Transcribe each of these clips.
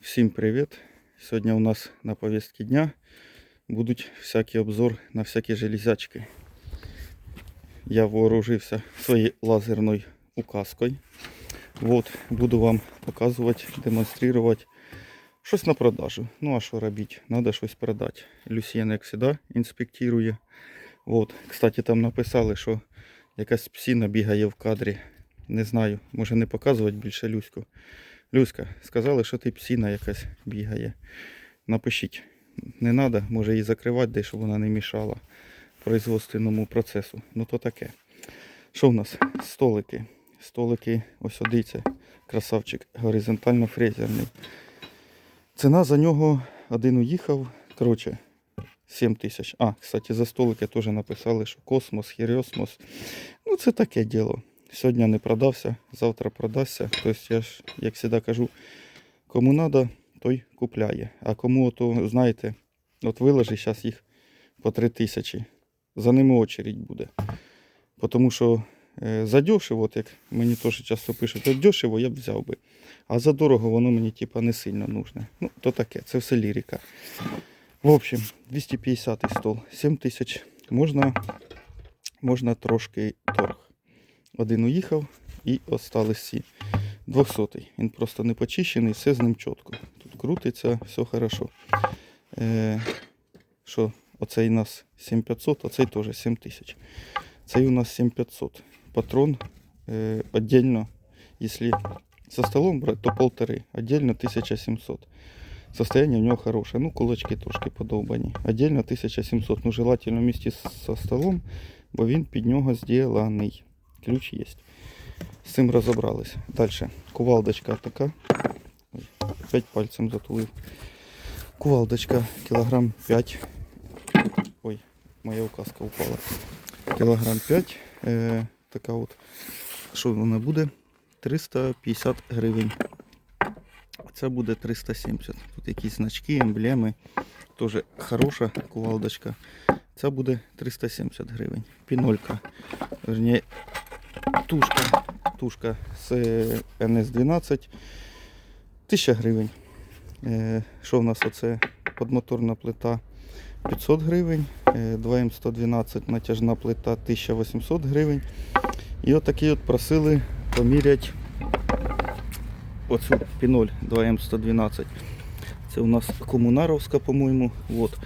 Всім привіт! Сьогодні у нас на повістці дня будуть всякий обзор на всякі железячки. Я вооружився своєю лазерною указкою. Вот, буду вам показувати, демонструвати щось на продажу. Ну а що робити? Надо щось продати. Люсьєн, як завжди, інспектує. Вот. Кстати, там написали, що якась псина бігає в кадрі. Не знаю, може не показувати більше Люську. Люська, сказали, що ти псина якась бігає. Напишіть. Не треба, може її закривати, де, щоб вона не мішала производственному процесу. Ну то таке. Що в нас? Столики. Столики, ось дивіться, красавчик, горизонтально фрезерний. Ціна за нього один уїхав. Коротше, 7 тисяч. А, кстати, за столики теж написали, що космос, хіріосмос. Ну, це таке діло. Сьогодні не продався, завтра продасться. Тобто я ж, як завжди кажу, кому треба, той купляє. А кому то, знаєте, от виложи зараз їх по 3 тисячі. За ними очередь буде. Тому що е, за дешево, от як мені теж часто пишуть, от дешево я б взяв би. А за дорого воно мені типа не сильно нужне. Ну, то таке, це все лірика. В общем, 250 стол, 7 тисяч. Можна, можна трошки торг. Один уїхав і остались всі. 200 Він просто не почищений, все з ним чітко. Тут крутиться, все хорошо. Е, що, оцей у нас 7500, а цей теж 7000. Цей у нас 7500. Патрон е, если со столом брать, то полторы. Отдельно 1700. Состояние у него хорошее. Ну, кулачки трошки подовбані. Отдельно 1700. Ну, желательно вместе со столом, бо він під нього зроблений. Ключ є. З цим розібрались. Далі. Кувалдочка така. Опять пальцем затулив. Кувалдочка кілограм 5. Ой, моя указка упала. Кілограм 5. Е, така от. Що вона буде? 350 гривень. Це буде 370. Тут якісь значки, емблеми. Теж хороша кувалдочка. Це буде 370 гривень. Пінолька. Верні, тушка. Тушка з НС-12. 1000 гривень. Е, Що в нас оце? Подмоторна плита 500 гривень. Е, 2М112 натяжна плита 1800 гривень. І отакі от просили поміряти оцю піноль 2М112. Це у нас комунаровська, по-моєму. От.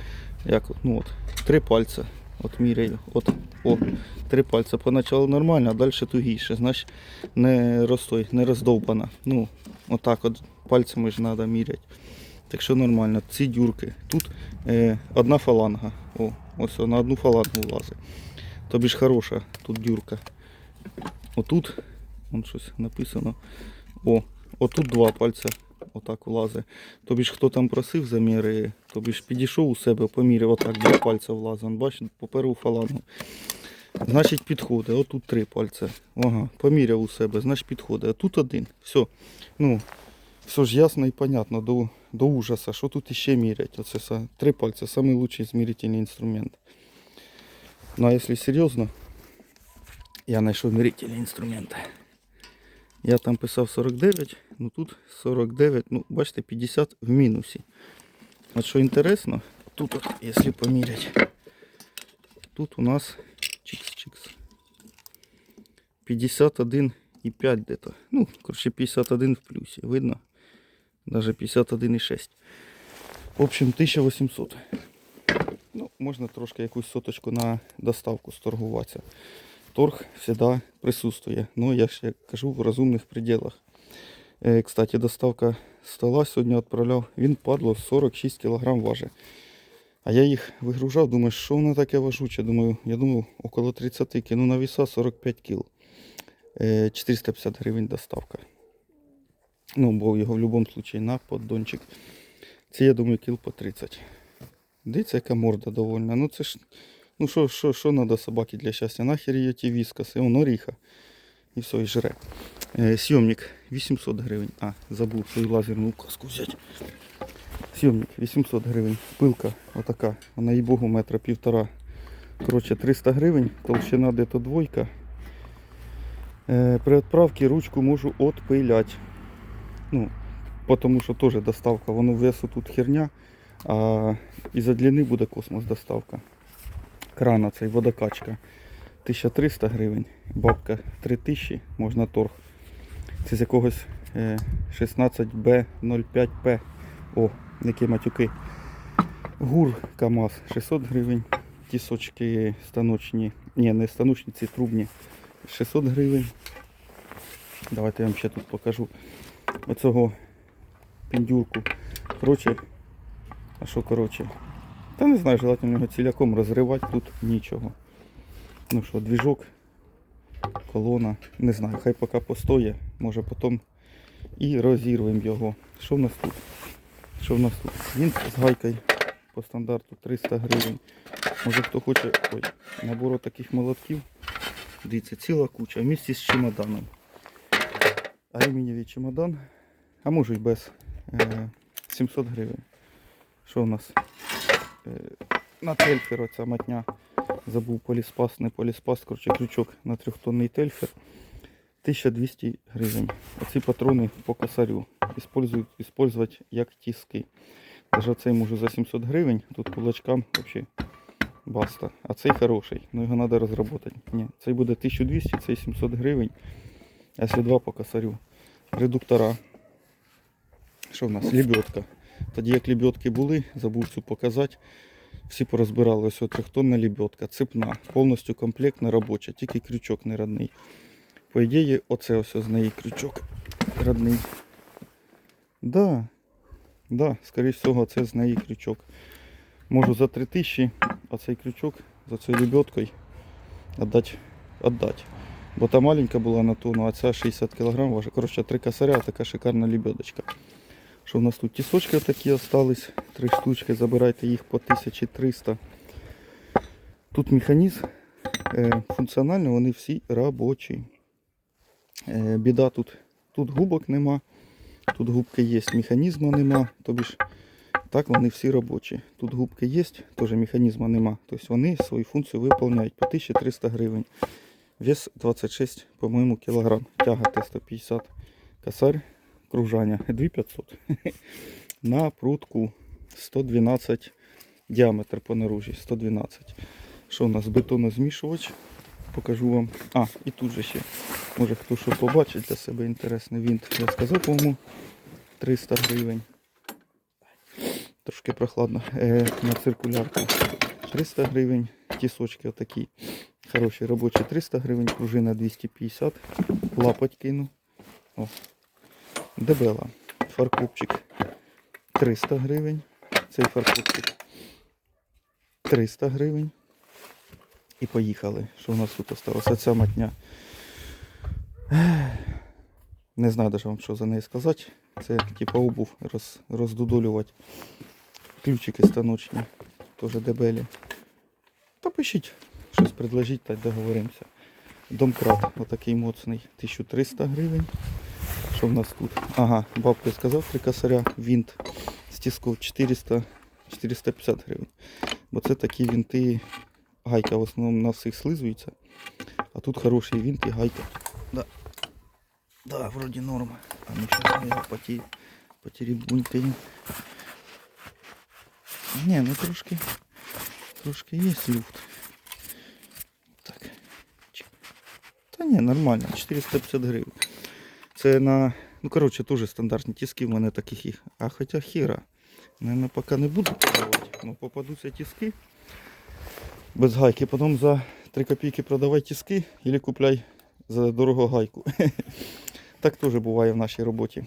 Як, ну от, три пальця. От міряю. От, о, три пальця. Поначалу нормально, а далі тугіше. Значить, не розстой, не роздовбана. Ну, отак от пальцями ж треба міряти. Так що нормально. Ці дюрки. Тут е, одна фаланга. О, ось на одну фалангу влазить. Тобі ж хороша тут дюрка. Отут, вон щось написано. О, отут два пальця отак влазить. Тобі ж хто там просив заміри, тобі ж підійшов у себе, поміряв, отак два пальця влазить. Он, Бачиш, по перву фалангу. Значить підходить. Отут три пальця. Ага, поміряв у себе, значить підходить. А тут один. Все. Ну, все ж ясно і понятно до, до ужаса. Що тут іще мірять? Оце три пальця, самий лучший змірительний інструмент. Ну а якщо серйозно, я знайшов мірительні інструменти. Я там писав 49, ну тут 49, ну бачите, 50 в мінусі. От що інтересно, тут, якщо поміряти, тут у нас чикс-чикс. 51,5 где-то. Ну, короче, 51 в плюсі, видно? Даже 51,6. В общем, 1800. Ну, можна трошки якусь соточку на доставку сторгуватися. Торг завжди присутствує. Ну, я ж кажу, в розумних пределах. Е, кстати, доставка стола сьогодні відправляв. Він падло 46 кг важить. А я їх вигружав, думаю, що воно таке важуче. Думаю, я думав, около 30 кг. Ну, на віса 45 кг. Е, 450 гривень доставка. Ну, бо його в будь-якому випадку на поддончик. Це, я думаю, кіл по 30. Дивіться, яка морда довольна. Ну це ж. Ну що, що, що надо собаки для щастя? Нахер її ті віскаси, он оріха. І все, і жре. Е, сйомник 800 гривень. А, забув свою лазерну указку взяти. Сйомник 800 гривень. Пилка отака. Вона їй богу метра півтора. Коротше, 300 гривень, толщина де-то двойка. Е, при відправці ручку можу отпиляти. Ну, тому що теж доставка, воно весу тут херня, а із-за длини буде космос доставка. Крана цей водокачка. 1300 гривень, бабка 3000, можна торг. Це з якогось е, 16B05P. О, які матюки. Гур КАМАЗ 600 гривень. Тісочки станочні. Ні, не станочні, ці трубні. 600 гривень. Давайте я вам ще тут покажу. Оцього піндюрку. Коротше, а що коротше? Та не знаю, желательно його ціляком розривати тут нічого. Ну що, двіжок, колона, не знаю, хай поки постоє, може потім і розірвемо його. Що в нас тут? Що в нас тут? Він з гайкою по стандарту 300 гривень. Може хто хоче ой, набору таких молотків. Дивіться, ціла куча. В місті з чемоданом. Алюмінієвий чемодан. А може й без. Е, 700 гривень. Що у нас? Е, на тельфер оця матня. Забув поліспас, не поліспас, коротше, крючок на трьохтонний тельфер. 1200 гривень. Оці патрони по косарю. Іспользувати як тіски. Даже цей можу за 700 гривень. Тут кулачкам взагалі баста. А цей хороший, ну його треба розробити. Ні, цей буде 1200, цей 700 гривень. А якщо два по косарю. Редуктора. Що в нас? Лебедка. Тоді як лебедки були, забув цю показати. Всі порозбирали ось трьохтонна лебедка, цепна, повністю комплектна робоча, тільки крючок не родний. По ідеї, оце ось з неї крючок родний. Да, да, скоріш всього, це з неї крючок. Можу за 3000 оцей крючок за цією лебедкою віддати. віддати. Бо та маленька була на тонну, а ця 60 кг. Коротше, три косаря, така шикарна лебедочка. Що в нас тут тісочки такі остались, три штучки, забирайте їх по 1300. Тут механізм е, функціонально, вони всі робочі. Е, біда тут, тут губок нема, тут губки є, механізму нема. Тобі ж так вони всі робочі. Тут губки є, теж механізму нема. Тобто вони свою функцію виконують по 1300 гривень. Вес 26, по-моєму, кілограм. Тяга Т-150. Косарь кружання 2500. На прутку 112 діаметр по наружі 112. Що у нас бетонозмішувач? Покажу вам. А, і тут же ще. Може хто що побачить для себе інтересний вінт. Я сказав, по-моєму, 300 гривень. Трошки прохладно. Е, на циркулярку 300 гривень. Тісочки отакі. Хороші робочі 300 гривень, пружина 250. Лапать кину. Дебела. Фаркопчик 300 гривень. Цей фаркопчик 300 гривень. І поїхали. Що у нас тут осталося? Ця матня. Не знаю даже вам що за неї сказати. Це типа обув роз, роздудолювати. Ключики станочні. Теж дебелі. Та пишіть, щось предложіть, так договоримося. Домкрат отакий моцний. 1300 гривень. Що в нас тут? Ага, бабка сказав три косаря, винт з тисков 400, 450 гривень. Бо це такі винти, гайка в основному на всіх слизується. А тут хороший винт і гайка. Да, да вроді норма. А ну ми його поті, потеребунькаємо. Не, ну трошки, трошки є люфт. Так. Та ні, нормально, 450 гривень. Це на. Ну, коротше, теж стандартні тиски, в мене таких їх. А хоча хіра. Наверное, поки не буду продавати. Ну, попадуться тиски. Без гайки. Потім за 3 копійки продавай тиски або купляй за дорого гайку. Так теж буває в нашій роботі.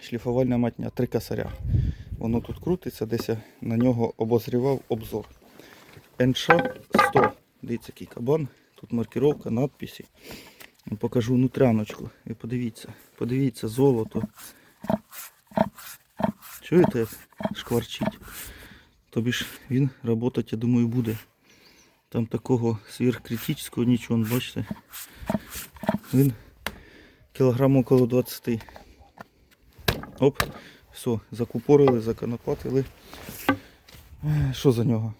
Шліфувальна матня, три косаря. Воно тут крутиться, десь я на нього обозрівав обзор. НШ 100. Дивіться, який кабан. Тут маркировка, надписи. Я Покажу внутряночку. І подивіться, подивіться, золото. Чуєте, шкварчить? Тобі ж він працювати, я думаю, буде. Там такого сверхкритичного нічого, бачите. Він кілограм около 20. Оп, все, закупорили, законопатили. Що за нього?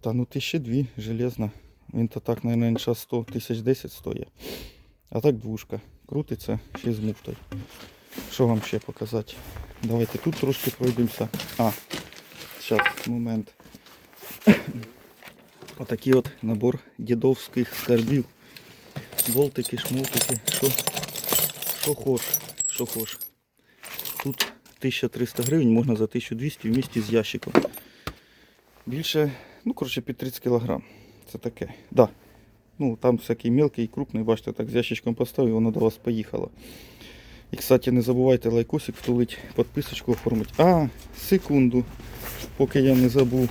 Та ну тисячі дві, железна. Він то так, мабуть, інша 100 тисяч 10 стоїть. А так двушка. Крутиться ще з муфтою. Що вам ще показати? Давайте тут трошки пройдемося. А, зараз, момент. Отакий от набор дідовських скарбів. Болтики, шмолтики, що, що хош, що хош. Тут 1300 гривень, можна за 1200 в місті з ящиком. Більше, ну, коротше, під 30 кг. Це таке. Да. Ну, там всякий мелкий і крупний, бачите, так з ящичком поставив, воно до вас поїхало. І, кстати, не забувайте лайкосик втулить, підписочку оформити. А, секунду, поки я не забув.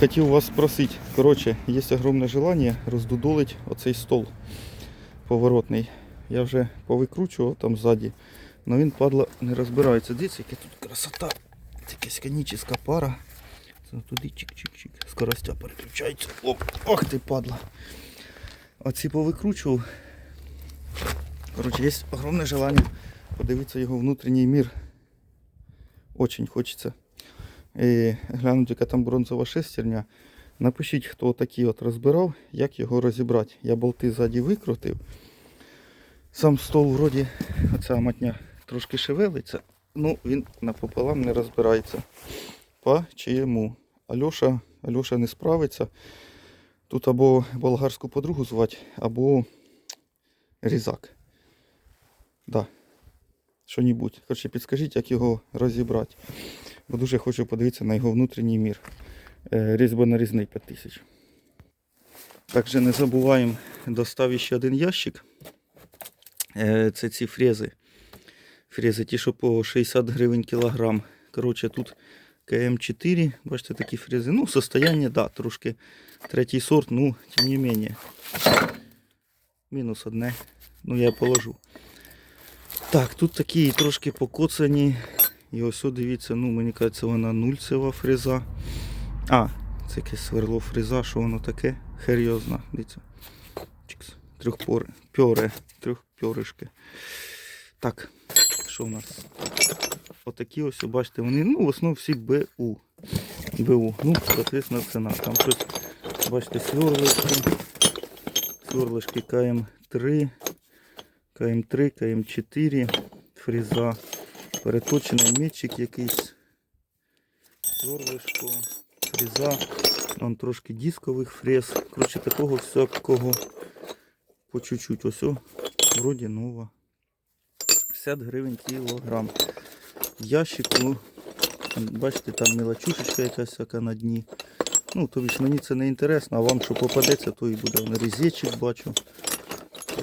Хотів вас спросити. Коротше, є огромне желання роздудолить оцей стол поворотний. Я вже повикручував там ззаді, але він падла не розбирається. Дивіться, яка тут красота. Це якась конічна пара. Це туди чик-чик-чик. Скоростя переключається. Оп, ох ти падла. Оці повикручував. Коротше, є огромне желання подивитися його внутрішній мір. Очень хочеться. І глянути, яка там бронзова шестерня. Напишіть, хто такий от розбирав, як його розібрати. Я болти ззаді викрутив. Сам стол вроді, оця матня трошки шевелиться, ну він напополам не розбирається. По чиєму. Альоша, Альоша не справиться. Тут або болгарську подругу звати, або різак. Да. Що-небудь. Короче, підскажіть, як його розібрати. Бо дуже хочу подивитися на його внутрішній мір. Е, Різьбо-нарізний 5000. Також не забуваємо, достав ще один ящик. Е, Це ці фрези. Фрези ті, що по 60 гривень кілограм. Коротше, тут КМ4, бачите, такі фрези. Ну, состояние, да, трошки третій сорт, ну, тим не менее. Мінус одне. Ну, я положу. Так, тут такі трошки покоцані. І ось, дивіться, ну, мені кажеться, вона нульцева фреза. А, це якесь сверло фреза, що воно таке? Хер його зна. Дивіться. Чикс. Трьохпоре. Пьоре. Трьохпьоришки. Так, що в нас? Отакі ось, бачите, вони, ну, в основному всі БУ. БУ. Ну, соответственно, ціна. Там щось, бачите, сверлишки. Сверлишки КМ3, КМ3, КМ4, фреза, переточений мечик якийсь, сверлишко, фреза, вон трошки дискових фрез. Коротше, такого всякого по чуть-чуть. Ось, вроді нова. 50 гривень кілограм. Ящик, ну, бачите, там мелочушечка якась всяка на дні. Ну, тобі ж мені це не інтересно, а вам що попадеться, то і буде. На різечик бачу.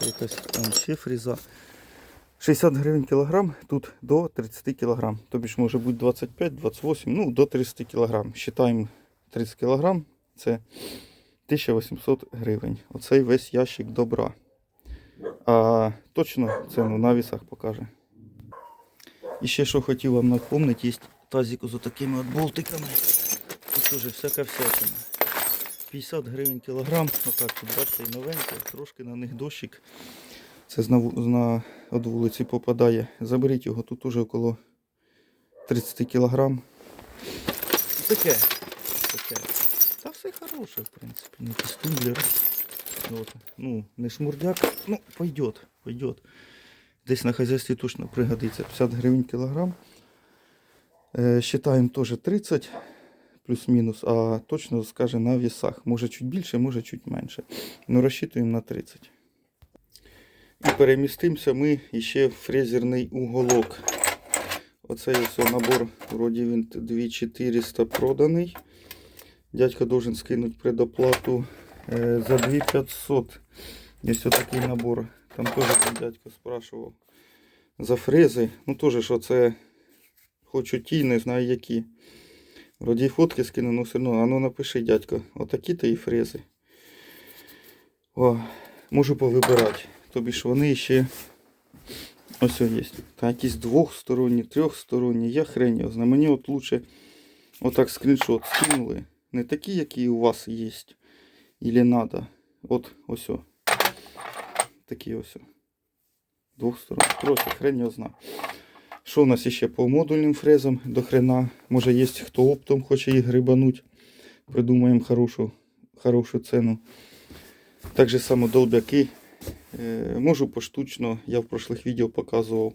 Якась там ще фріза. 60 гривень кілограм, тут до 30 кілограм. Тобі ж може бути 25, 28, ну до 30 кілограм. Считаємо 30 кілограм, це 1800 гривень. Оцей весь ящик добра. А точно ціну на вісах покаже. І ще що хотів вам напомнити, є тазик з такими от болтиками. Тут теж всяка всячина. 50 гривень кілограм. Отак тут бачите, і новеньке, трошки на них дощик. Це на, від вулиці попадає. Заберіть його, тут уже около 30 кілограм. Таке. Таке. Та все хороше, в принципі. Не якийсь тумблер. От. Ну, не шмурдяк. Ну, пойдет, пойдет. Десь на хазяйстві точно пригодиться. 50 гривень кілограм. Е, считаємо теж 30 плюс-мінус, а точно скаже на вісах. Може чуть більше, може чуть менше. Ну, розчитуємо на 30. І перемістимося ми ще в фрезерний уголок. Оцей ось набор, вроді він 2400 проданий. Дядько должен скинути предоплату е, за 2500. Ось такий набор. Там теж дядько спрашував за фрези. Ну теж що це хочу ті, не знаю які. Вроді фотки скину, але все одно. А ну напиши, дядько, отакі то і фрези. О, можу повибирати. Тобі ж вони ще ось є. Та якісь двохсторонні, трьохсторонні, я хрень його знаю. Мені от лучше отак скріншот скинули. Не такі, які у вас є. Или надо. От ось. о. Такі ось. о. Двохсторонні. Короче, хрень його знаю. Що у нас ще по модульним фрезам до хрена? Може є хто оптом хоче їх грибануть. Придумаємо хорошу, хорошу ціну. Так же само долбяки. Е, можу поштучно, я в прошлих відео показував.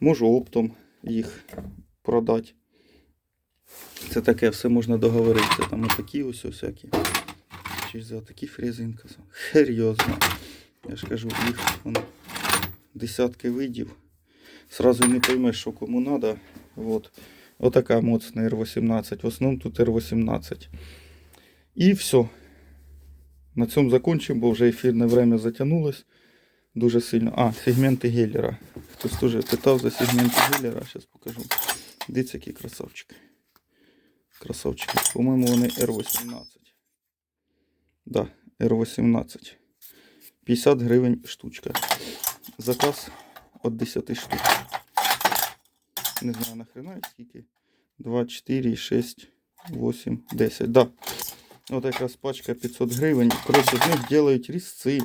Можу оптом їх продати. Це таке все можна договоритися. Там отакі ось всякі. Чи за такі фрезинка. Хер його знає. Я ж кажу, їх вон, десятки видів. Сразу не поймеш, що кому треба. Вот. Отака моцна R18. В основному тут R18. І все. На цьому закончимо, бо вже ефірне время затягнулось дуже сильно. А, сегменти Геллера. Хтось теж питав за сегменти Геллера, зараз покажу. Дивіться, які красавчики. Красавчики. По-моєму, вони R18. Да, R18. 50 гривень штучка. Заказ від 10 штук. Не знаю нахрена скільки. 2, 4, 6, 8, 10. Да. От якраз пачка 500 гривень. Коротше, з них делають різці.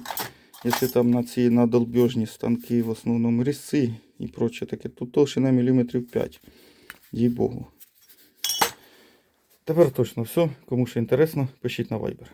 Якщо там на ці на долбежні станки в основному різці і проче таке, тут толщина міліметрів 5. Їй Богу. Тепер точно все. Кому ще інтересно, пишіть на Viber.